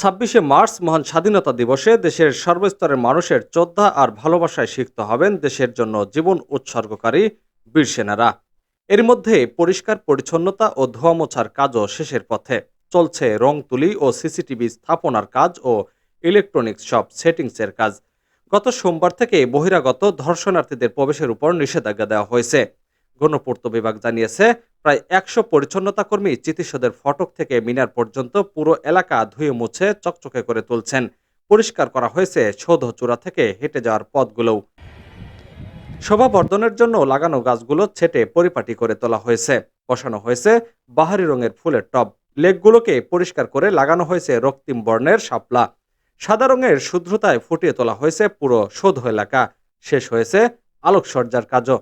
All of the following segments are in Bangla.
ছাব্বিশে মার্চ মহান স্বাধীনতা দিবসে দেশের সর্বস্তরের মানুষের শ্রদ্ধা আর ভালোবাসায় সিক্ত হবেন দেশের জন্য জীবন উৎসর্গকারী বীর সেনারা। এর মধ্যে পরিষ্কার পরিচ্ছন্নতা ও ধোয়া মোছার কাজও শেষের পথে। চলছে রং তুলি ও সিসিটিভি স্থাপনার কাজ ও ইলেকট্রনিক্স সব সেটিংসের কাজ। গত সোমবার থেকে বহিরাগত ধর্ষণার্থীদের প্রবেশের উপর নিষেধাজ্ঞা দেওয়া হয়েছে। গণপূর্ত বিভাগ জানিয়েছে, প্রায় একশো পরিচ্ছন্নতা কর্মী চিকিৎসকদের ফটক থেকে মিনার পর্যন্ত পুরো এলাকা ধুয়ে মুছে চকচকে করে তুলছেন। পরিষ্কার করা হয়েছে সৌধ চূড়া থেকে হেঁটে যাওয়ার পথগুলোও। শোভা বর্ধনের জন্য লাগানো গাছগুলো ছেটে পরিপাটি করে তোলা হয়েছে। বসানো হয়েছে বাহারি রঙের ফুলের টব। লেকগুলোকে পরিষ্কার করে লাগানো হয়েছে রক্তিম বর্ণের শাপলা। সাদা রঙের শুভ্রতায় ফুটিয়ে তোলা হয়েছে পুরো সৌধ এলাকা। শেষ হয়েছে আলোকসজ্জার কাজও।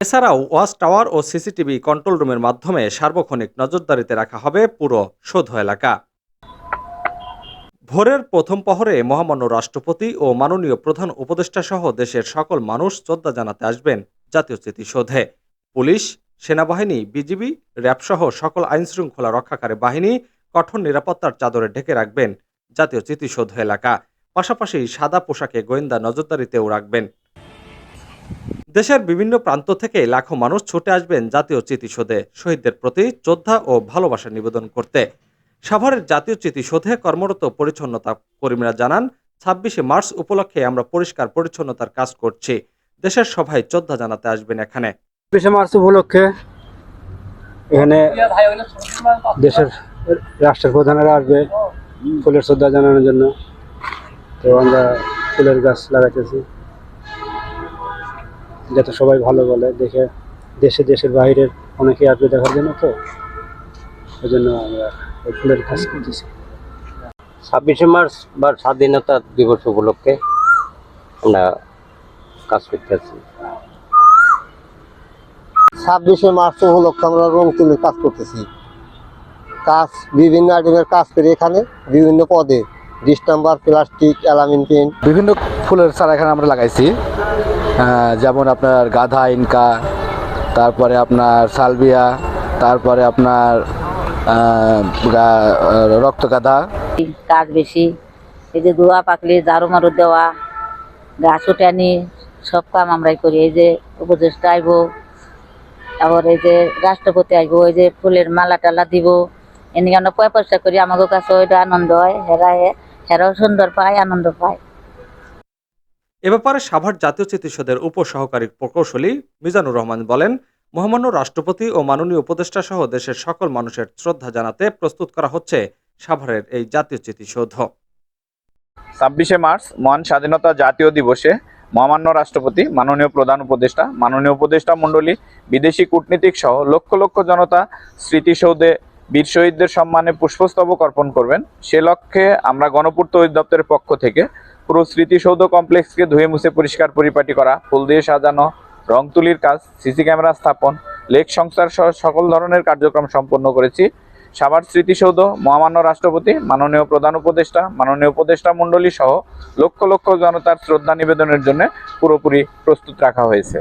এছাড়াও ওয়াচ টাওয়ার ও সিসিটিভি কন্ট্রোল রুমের মাধ্যমে সার্বক্ষণিক নজরদারিতে রাখা হবে পুরো সৌধ এলাকা। ভোরের প্রথম প্রহরে মহামান্য রাষ্ট্রপতি ও মাননীয় প্রধান উপদেষ্টা সহ দেশের সকল মানুষ শ্রদ্ধা জানাতে আসবেন জাতীয় স্মৃতিসৌধে। পুলিশ, সেনাবাহিনী, বিজিবি, র্যাবসহ সকল আইনশৃঙ্খলা রক্ষাকারী বাহিনী কঠোর নিরাপত্তার চাদরে ঢেকে রাখবেন জাতীয় স্মৃতিসৌধ এলাকা। পাশাপাশি সাদা পোশাকে গোয়েন্দা নজরদারিতেও রাখবেন। দেশের বিভিন্ন প্রান্ত থেকে লাখো মানুষ ছুটে আসবেন জাতীয় স্মৃতিসৌধে শহীদদের প্রতি শ্রদ্ধা ও ভালোবাসা নিবেদন করতে। সাভারের জাতীয় স্মৃতিসৌধে কর্মরত পরিচ্ছন্নতা কর্মীরা জানান, ছাব্বিশে মার্চ উপলক্ষে আমরা পরিষ্কার পরিচ্ছন্নতার কাজ করছি। দেশের সভায় শ্রদ্ধা জানাতে আসবেন এখানে। বিশে মার্চ উপলক্ষে এখানে দেশের রাষ্ট্রের প্রধানেরা আসবে, ফুলের শ্রদ্ধা জানানোর জন্য। তো আমরা ফুলের গাছ লাগাইতেছি। যাতে সবাই ভালো বলে দেখে দেশে দেশের বাইরের অনেকে আসবে দেখার জন্য তো। ওই জন্য আমরা এই ফুলের কাজ করতেছি। ছাব্বিশে মার্চ বা স্বাধীনতা দিবস উপলক্ষে আমরা কাজ করতে আছি। ছাব্বিশে মার্চ উপলক্ষে আমরা রং তুলির কাজ করতেছি। কাজ বিভিন্ন আইটেমের কাজ করি এখানে বিভিন্ন পদে। ডিস্টাম্বার প্লাস্টিক অ্যালামিন পেন্ট বিভিন্ন ফুলের চারা এখানে আমরা লাগাইছি। যেমন আপনার গাধা ইনকা তারপরে আপনার সালবিয়া তারপরে আপনার আহ, গা- আহ, রক্তগাধা কাজ বেশি এই যে ধোয়া পাকলে ঝাড়ু মারু দেওয়া গাছ উঠানি সব কাম আমরাই করি। এই যে উপদেষ্টা আইব তারপর এই যে রাষ্ট্রপতি আইব এই যে ফুলের মালা টালা দিব এনে আমরা পয় পয়সা করি আমাকে কাছে ওইটা আনন্দ হয় হেরা হেরাও সুন্দর পায় আনন্দ পায়। এ ব্যাপারে সাভার জাতীয় স্মৃতিসৌধের উপসহকারী প্রকৌশলী মিজানুর রহমান বলেন, মহামান্য রাষ্ট্রপতি ও মাননীয় উপদেষ্টা সহ দেশের সকল মানুষের শ্রদ্ধা জানাতে প্রস্তুত করা হচ্ছে সাভারের এই জাতীয় স্মৃতিসৌধ ছাব্বিশে মার্চ, মহান স্বাধীনতা জাতীয় দিবসে মহামান্য রাষ্ট্রপতি, মাননীয় প্রধান উপদেষ্টা, মাননীয় উপদেষ্টা মণ্ডলী, বিদেশি কূটনীতিক সহ লক্ষ লক্ষ জনতা স্মৃতিসৌধে বীর শহীদদের সম্মানে পুষ্পস্তবক অর্পণ করবেন। সে লক্ষ্যে আমরা গণপূর্ত অধিদপ্তরের পক্ষ থেকে পুরো স্মৃতিসৌধ কমপ্লেক্সকে ধুয়ে মুছে পরিষ্কার পরিপাটি করা, ফুল দিয়ে সাজানো, রং তুলির কাজ, সিসি ক্যামেরা স্থাপন, লেক সংস্থার সহ সকল ধরনের কার্যক্রম সম্পন্ন করেছি। সাভার স্মৃতিসৌধ, মহামান্য রাষ্ট্রপতি, মাননীয় প্রধান উপদেষ্টা, মাননীয় উপদেষ্টা মণ্ডলী সহ লক্ষ লক্ষ জনতার শ্রদ্ধা নিবেদনের জন্য পুরোপুরি প্রস্তুত রাখা হয়েছে।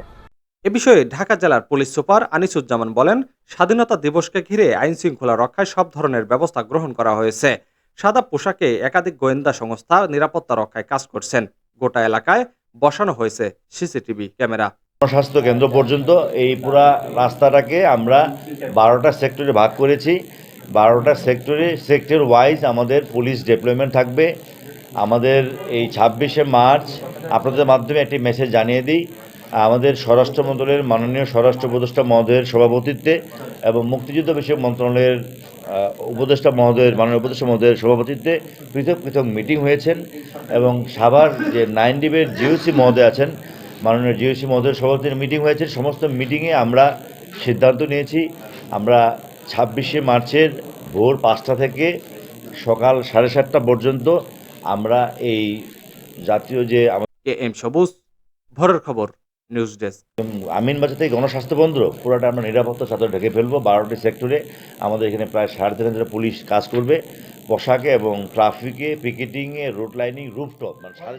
এ বিষয়ে ঢাকা জেলার পুলিশ সুপার আনিসুজ্জামান বলেন, স্বাধীনতা দিবসকে ঘিরে আইন শৃঙ্খলা রক্ষায় সব ধরনের ব্যবস্থা গ্রহণ করা হয়েছে। সাদা পোশাকে একাধিক গোয়েন্দা সংস্থা নিরাপত্তা রক্ষায় কাজ করছেন। গোটা এলাকায় বসানো হয়েছে সিসিটিভি ক্যামেরা। স্বাস্থ্য কেন্দ্র পর্যন্ত এই পুরা রাস্তাটাকে আমরা বারোটা সেক্টরে ভাগ করেছি। বারোটা সেক্টরে, সেক্টর ওয়াইজ আমাদের পুলিশ ডিপ্লয়মেন্ট থাকবে। আমাদের এই ছাব্বিশে মার্চ আপনাদের মাধ্যমে একটি মেসেজ জানিয়ে দিই আমাদের স্বরাষ্ট্র মন্ত্রণালয়ের মাননীয় স্বরাষ্ট্র উপদেষ্টা মহোদয়ের সভাপতিত্বে এবং মুক্তিযুদ্ধ বিষয়ক মন্ত্রণালয়ের উপদেষ্টা মহোদয়ের, মাননীয় উপদেষ্টা মহোদয়ের সভাপতিত্বে পৃথক পৃথক মিটিং হয়েছেন এবং সাভার যে নাইন ডিবের জিওসি মহোদয় আছেন, মাননীয় জিওসি মহোদয়ের সভাপতির মিটিং হয়েছে সমস্ত মিটিংয়ে আমরা সিদ্ধান্ত নিয়েছি। আমরা ছাব্বিশে মার্চের ভোর পাঁচটা থেকে সকাল সাড়ে সাতটা পর্যন্ত আমরা এই জাতীয় যে এম সবুজ, ভোরের খবর। নিউজ ডেস্ক আমিন বাজার থেকে গণস্বাস্থ্য কেন্দ্র পুরোটা আমরা নিরাপত্তা সাথে ঢেকে ফেলব। বারোটি সেক্টরে আমাদের এখানে প্রায় সাড়ে তিন হাজার পুলিশ কাজ করবে। পোশাকে এবং ট্রাফিকে পিকেটিংয়ে রোড লাইনিং রুফটপ মানে সাড়ে